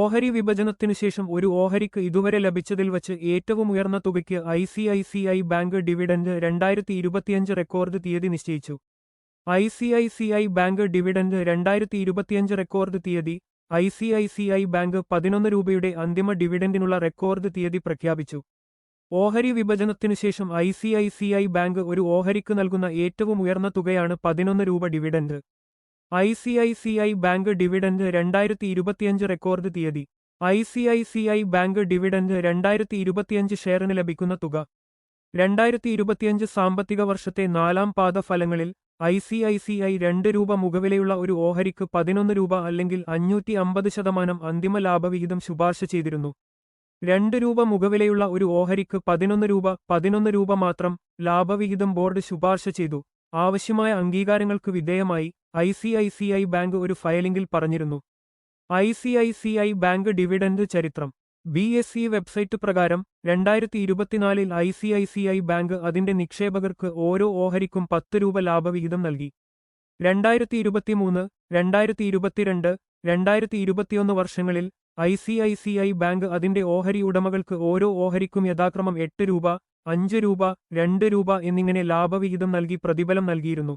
ഓഹരി വിഭജനത്തിനു ശേഷം ഒരു ഓഹരിക്ക് ഇതുവരെ ലഭിച്ചതിൽ വച്ച് ഏറ്റവും ഉയർന്ന തുകയ്ക്ക് I C I C I bank dividend രണ്ടായിരത്തി ഇരുപത്തിയഞ്ച് റെക്കോർഡ് തീയതി നിശ്ചയിച്ചു. I C I C I bank dividend രണ്ടായിരത്തി ഇരുപത്തിയഞ്ച് റെക്കോർഡ് തീയതി I C I C I bank പതിനൊന്ന് രൂപയുടെ അന്തിമ ഡിവിഡന്റിനുള്ള റെക്കോർഡ് തീയതി പ്രഖ്യാപിച്ചു. ഓഹരി വിഭജനത്തിനു ശേഷം I C I C I bank ഒരു ഓഹരിക്ക് നൽകുന്ന ഏറ്റവും ഉയർന്ന തുകയാണ് പതിനൊന്ന് രൂപ dividend I C I C I bank dividend രണ്ടായിരത്തി ഇരുപത്തിയഞ്ച് റെക്കോർഡ് തീയതി. I C I C I bank dividend രണ്ടായിരത്തി ഇരുപത്തിയഞ്ച് ഷെയറിന് ലഭിക്കുന്ന തുക. രണ്ടായിരത്തി ഇരുപത്തിയഞ്ച് സാമ്പത്തിക വർഷത്തെ നാലാം പാദ ഫലങ്ങളിൽ I C I C I രണ്ട് രൂപ മുഖവിലയുള്ള ഒരു ഓഹരിക്ക് പതിനൊന്ന് രൂപ അല്ലെങ്കിൽ അഞ്ഞൂറ്റി അമ്പത് ശതമാനം അന്തിമ ലാഭവിഹിതം ശുപാർശ ചെയ്തിരുന്നു. രണ്ട് രൂപ മുഖവിലയുള്ള ഒരു ഓഹരിക്ക് പതിനൊന്ന് രൂപ പതിനൊന്ന് രൂപ മാത്രം ലാഭവിഹിതം ബോർഡ് ശുപാർശ ചെയ്തു. ആവശ്യമായ അംഗീകാരങ്ങൾക്ക് വിധേയമായി I C I C I bank ഒരു ഫയലിംഗിൽ പറഞ്ഞിരുന്നു. I C I C I bank dividend ചരിത്രം. ബി എസ് സി വെബ്സൈറ്റ് പ്രകാരം രണ്ടായിരത്തി ഇരുപത്തിനാലിൽ I C I C I bank അതിന്റെ നിക്ഷേപകർക്ക് ഓരോ ഓഹരിക്കും പത്ത് രൂപ ലാഭവിഹിതം നൽകി. രണ്ടായിരത്തി ഇരുപത്തിമൂന്ന് രണ്ടായിരത്തി ഇരുപത്തിരണ്ട് രണ്ടായിരത്തി ഇരുപത്തിയൊന്ന് വർഷങ്ങളിൽ I C I C I bank അതിന്റെ ഓഹരി ഉടമകൾക്ക് ഓരോ ഓഹരിക്കും യഥാക്രമം എട്ട് രൂപ അഞ്ച് രൂപ രണ്ട് രൂപ എന്നിങ്ങനെ ലാഭവിഹിതം നൽകി പ്രതിഫലം നൽകിയിരുന്നു.